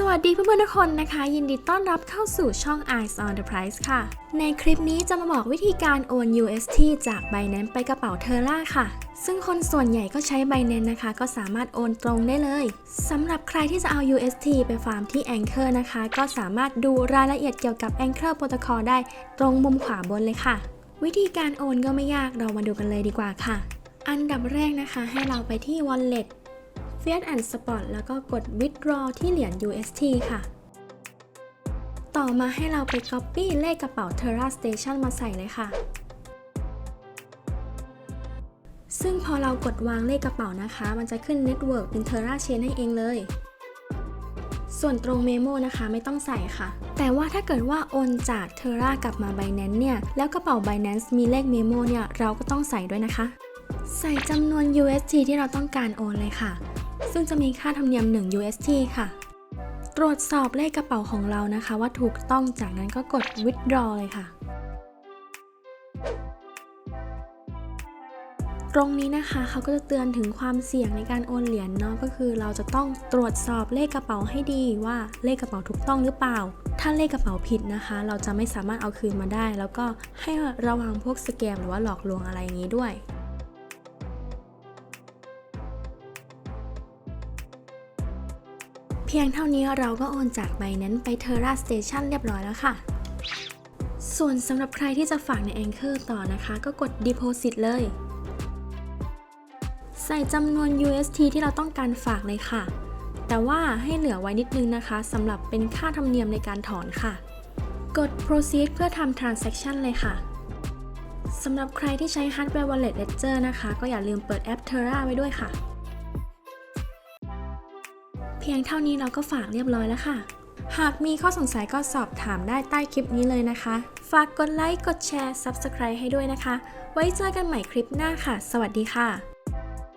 สวัสดีเพื่อนๆทุกคนนะคะ ยินดีต้อนรับเข้าสู่ช่อง Eyes on the Price ค่ะ ในคลิปนี้จะมาบอกวิธีการโอน UST จาก Binance ไปกระเป๋าเทอร่าค่ะ ซึ่งคนส่วนใหญ่ก็ใช้ Binance นะคะ ก็สามารถโอนตรงได้เลยสำหรับใครที่จะเอา UST ไปฟาร์มที่ Anchor นะคะ ก็สามารถดูรายละเอียดเกี่ยวกับ Anchor Protocol ได้ตรงมุมขวาบนเลยค่ะ วิธีการโอนก็ไม่ยากเรามาดูกันเลยดีกว่าค่ะ อันดับแรกนะคะ ให้เราไปที่ Wallet Fiat and Spot แล้วก็กด withdraw ที่เหรียญ UST ค่ะ ต่อมาให้เราไป copy เลขกระเป๋า Terra Station มาใส่เลยค่ะ ซึ่งพอเรากดวางเลขกระเป๋านะคะ มันจะขึ้น Network เป็น Terra Chain ให้เองเลยส่วนตรงเมโมนะคะไม่ต้องใส่ค่ะ แต่ว่าถ้าเกิดว่าโอนจาก Terra กลับมา Binance เนี่ย แล้วกระเป๋า Binance มีเลขเมโมเนี่ย เราก็ต้องใส่ด้วยนะคะ ใส่จำนวน UST ที่เราต้องการโอนเลยค่ะ ซึ่งจะมีค่าธรรมเนียม 1 UST ค่ะ ตรวจสอบเลขกระเป๋าของเรานะคะ ว่าถูกต้องจากนั้นก็กด withdraw เลยค่ะ ตรงนี้นะคะเขาก็จะเตือนถึงความเสี่ยงในการโอนเหรียญเนาะก็คือเราจะต้องตรวจสอบเลขกระเป๋าให้ดีว่าเลขกระเป๋าถูกต้องหรือเปล่า ถ้าเลขกระเป๋าผิดนะคะ เราจะไม่สามารถเอาคืนมาได้ แล้วก็ให้ระวังพวกสแกมหรือว่าหลอกลวงอะไรอย่างนี้ด้วย เพียงเท่านี้เราก็โอนจากใบนั้นไป Terra Station เรียบร้อยแล้วค่ะ ส่วนสำหรับใครที่จะฝากใน Anchor ต่อนะคะ ก็กด Deposit เลย ใส่จำนวน UST ที่เราต้องการฝากเลยค่ะ แต่ว่าให้เหลือไว้นิดนึงนะคะสำหรับเป็นค่าธรรมเนียมในการถอนค่ะ กด Proceed เพื่อทำ Transaction เลยค่ะสำหรับใครที่ใช้ Hardware Wallet Ledger นะคะ ก็อย่าลืมเปิดแอป Terra ไว้ด้วยค่ะ พียงเท่านี้เราก็ฝากเรียบร้อยแล้วค่ะ หากมีข้อสงสัยก็สอบถามได้ใต้คลิปนี้เลยนะคะ ฝากกดไลค์ กดแชร์ Subscribe ให้ด้วยนะคะ ไว้เจอกันใหม่คลิปหน้าค่ะ สวัสดีค่ะ